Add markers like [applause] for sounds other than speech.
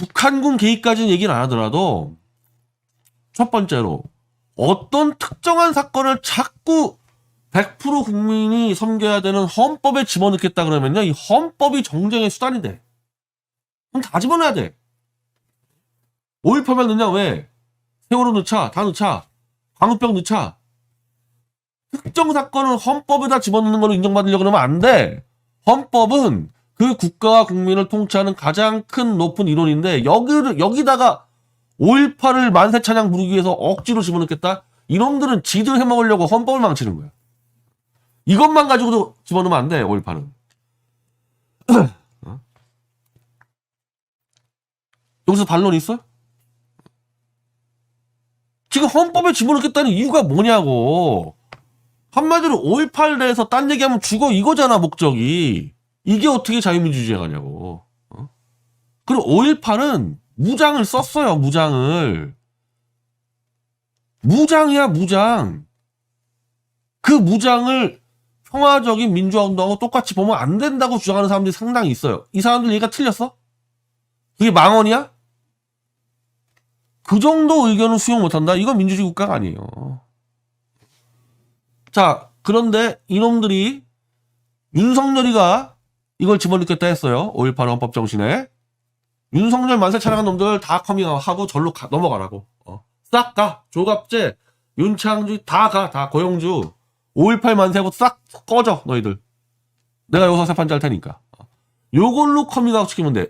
북한군 개입까지는 얘기는 안 하더라도 첫 번째로 어떤 특정한 사건을 자꾸 100% 국민이 섬겨야 되는 헌법에 집어넣겠다 그러면요. 이 헌법이 정쟁의 수단이 돼. 그럼 다 집어넣어야 돼. 5.18만 넣냐? 왜? 세월호 넣자. 다 넣자. 광우병 넣자. 특정 사건을 헌법에다 집어넣는 걸로 인정받으려고 그러면 안 돼. 헌법은 그 국가와 국민을 통치하는 가장 큰 높은 이론인데 여기를 여기다가 5.18을 만세 찬양 부르기 위해서 억지로 집어넣겠다? 이놈들은 지들 해먹으려고 헌법을 망치는 거야. 이것만 가지고도 집어넣으면 안 돼, 5.18은. 어? [clears throat] 여기서 반론 있어? 지금 헌법에 집어넣겠다는 이유가 뭐냐고. 한마디로 5.18 내에서 딴 얘기하면 죽어 이거잖아, 목적이. 이게 어떻게 자유민주주의에 가냐고. 어? 그리고 5.18은 무장을 썼어요, 무장을. 무장이야, 무장. 그 무장을 평화적인 민주화운동하고 똑같이 보면 안 된다고 주장하는 사람들이 상당히 있어요. 이 사람들 얘기가 틀렸어? 그게 망언이야? 그 정도 의견은 수용 못한다? 이건 민주주의 국가가 아니에요. 자, 그런데 이놈들이 윤석열이가 이걸 집어넣겠다 했어요. 5.18 헌법 정신에. 윤석열 만세 차량한 놈들 다 커밍하고 절로 가- 넘어가라고. 어. 싹 가. 조갑재, 윤창주 다 가. 다 고영주. 5.18 만세하고 싹 꺼져 너희들. 내가 여기서 세판 짤 테니까. 어. 요걸로 커밍아웃 시키면 돼.